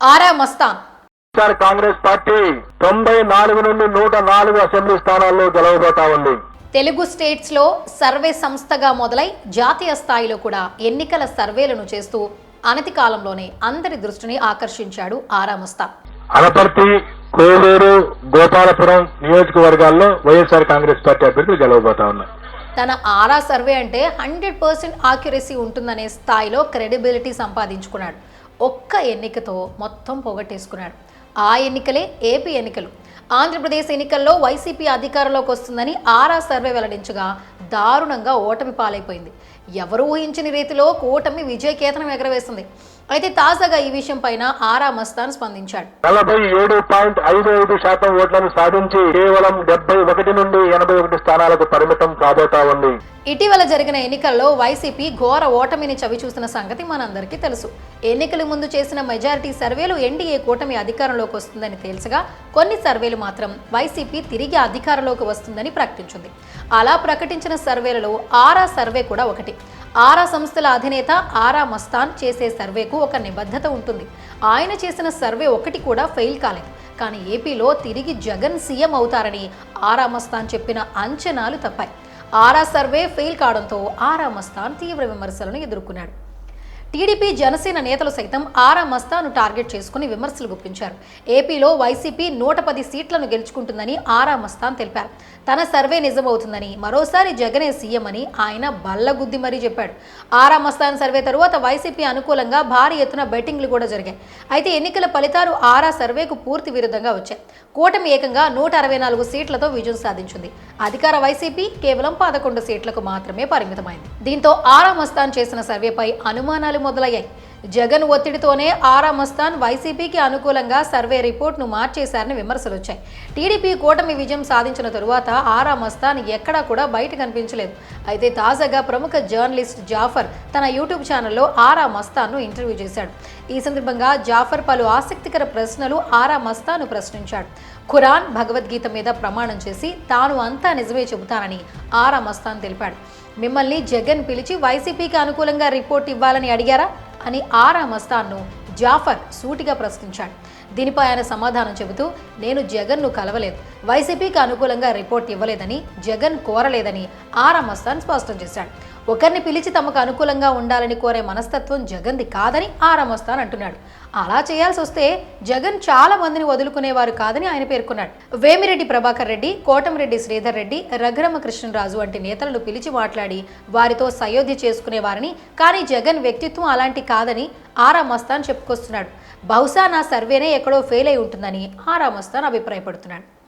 ఆరా Mastan. Sir Congress party తొంభై నాలుగు నుండి నూట నాలుగు అసెంబ్లీ స్థానాల్లో గెలవబోతా ఉంది. తెలుగు స్టేట్స్లో సర్వే సంస్థగా మొదలై జాతీయ స్థాయిలో కూడా ఎన్నికల సర్వేలను చేస్తూ అనతి కాలంలోనే అందరి దృష్టిని ఆకర్షించాడు ఆరా మస్తాన్. అనపర్తి కోవూరు గోపాలపురం నియోజకవర్గాల్లో వైఎస్ఆర్ కాంగ్రెస్ పార్టీ అభ్యర్థులు గెలవబోతా ఉన్నాయి. తన ఆరా సర్వే అంటే హండ్రెడ్ పర్సెంట్ ఆక్యురసీ ఉంటుందనే స్థాయిలో క్రెడిబిలిటీ సంపాదించుకున్నాడు. ఒక్క ఎన్నికతో మొత్తం పోగొట్టేసుకున్నాడు. ఆ ఎన్నికలే ఏపీ ఎన్నికలు. ఆంధ్రప్రదేశ్ ఎన్నికల్లో వైసీపీ అధికారంలోకి వస్తుందని ఆరా సర్వే వెల్లడించగా దారుణంగా ఓటమి పాలైపోయింది. ఎవరు ఊహించని రీతిలో కూటమి విజయకేతనం ఎగరవేసింది. అయితే తాజాగా ఈ విషయం పైన ఆరా మస్తాన్ స్పందించాడు. నలభై ఏడు పాయింట్ ఐదు ఐదు శాతం ఓట్లను సాధించి కేవలం డెబ్బై ఒకటి నుండి ఎనభై ఒకటి స్థానాలకు పరిమితం కాబోతా ఉంది. ఇటీవల జరిగిన ఎన్నికల్లో వైసీపీ ఘోర ఓటమిని చవిచూసిన సంగతి మనందరికీ తెలుసు. ఎన్నికల ముందు చేసిన మెజారిటీ సర్వేలు ఎన్డీఏ కూటమి అధికారంలోకి వస్తుందని తేల్చగా కొన్ని సర్వేలు మాత్రం వైసీపీ తిరిగి అధికారంలోకి వస్తుందని ప్రకటించింది. అలా ప్రకటించిన సర్వేలలో ఆరా సర్వే కూడా ఒకటి. ఆరా సంస్థల అధినేత ఆరా మస్తాన్ చేసే సర్వేకు ఒక నిబద్ధత ఉంటుంది. ఆయన చేసిన సర్వే ఒకటి కూడా ఫెయిల్ కాలేదు. కానీ ఏపీలో తిరిగి జగన్ సీఎం అవుతారని ఆరా మస్తాన్ చెప్పిన అంచనాలు తప్పాయి. ఆరా సర్వే ఫెయిల్ కావడంతో ఆరా మస్తాన్ తీవ్ర విమర్శలను ఎదుర్కొన్నాడు. టీడీపీ జనసేన నేతలు సైతం ఆరా మస్తాను టార్గెట్ చేసుకుని విమర్శలు గుప్పించారు. ఏపీలో వైసీపీ నూట పది సీట్లను గెలుచుకుంటుందని ఆరా మస్తాన్ తెలిపారు. తన సర్వే నిజమవుతుందని మరోసారి జగనే సీఎం అని ఆయన బల్లగుద్ది మరీ చెప్పాడు. ఆరా మస్తాన్ సర్వే తరువాత వైసీపీ అనుకూలంగా భారీ ఎత్తున బెట్టింగ్లు కూడా జరిగాయి. అయితే ఎన్నికల ఫలితాలు ఆరా సర్వేకు పూర్తి విరుద్ధంగా వచ్చాయి. కూటమి ఏకంగా నూట అరవై నాలుగు సీట్లతో విజయం సాధించింది. అధికార వైసీపీ కేవలం పదకొండు సీట్లకు మాత్రమే పరిమితమైంది. దీంతో ఆరా మస్తాన్ చేసిన సర్వేపై అనుమానాలు ಮೊದಲಾಗ್ಯಾಕ జగన్ ఒత్తిడితోనే ఆరా మస్తాన్ వైసీపీకి అనుకూలంగా సర్వే రిపోర్ట్ను మార్చేశారని విమర్శలు వచ్చాయి టీడీపీ కూటమి విజయం సాధించిన తరువాత ఆరా మస్తాన్ ఎక్కడా కూడా బయట కనిపించలేదు. అయితే తాజాగా ప్రముఖ జర్నలిస్ట్ జాఫర్ తన యూట్యూబ్ ఛానల్లో ఆరా మస్తాన్ను ఇంటర్వ్యూ చేశాడు. ఈ సందర్భంగా జాఫర్ పలు ఆసక్తికర ప్రశ్నలు ఆరా మస్తాను ప్రశ్నించాడు. ఖురాన్ భగవద్గీత మీద ప్రమాణం చేసి తాను అంతా నిజమే చెబుతానని ఆరా మస్తాన్ తెలిపాడు. మిమ్మల్ని జగన్ పిలిచి వైసీపీకి అనుకూలంగా రిపోర్ట్ ఇవ్వాలని అడిగారా? అని ఆరా మస్తాన్ను జాఫర్ సూటిగా ప్రశ్నించాడు. దీనిపై ఆయన సమాధానం చెబుతూ నేను జగన్ను కలవలేదు. వైసీపీకి అనుకూలంగా రిపోర్ట్ ఇవ్వలేదని జగన్ కోరలేదని ఆరా మస్తాన్ స్పష్టం చేశాడు. ఒకరిని పిలిచి తమకు అనుకూలంగా ఉండాలని కోరే మనస్తత్వం జగన్ది కాదని ఆరామొస్తాన్ అంటున్నాడు. అలా చేయాల్సి వస్తే జగన్ చాలా మందిని వదులుకునేవారు కాదని ఆయన పేర్కొన్నాడు. వేమిరెడ్డి ప్రభాకర్ రెడ్డి కోటమిరెడ్డి శ్రీధర్ రెడ్డి రఘురమ కృష్ణరాజు వంటి నేతలను పిలిచి మాట్లాడి వారితో సయోధ్య చేసుకునేవారని కానీ జగన్ వ్యక్తిత్వం అలాంటి కాదని ఆరా మస్తాన్ చెప్పుకొస్తున్నాడు. బహుశా నా సర్వేనే ఎక్కడో ఫెయిల్ అయి ఉంటుందని ఆరా మస్తాన్ అభిప్రాయపడుతున్నాడు.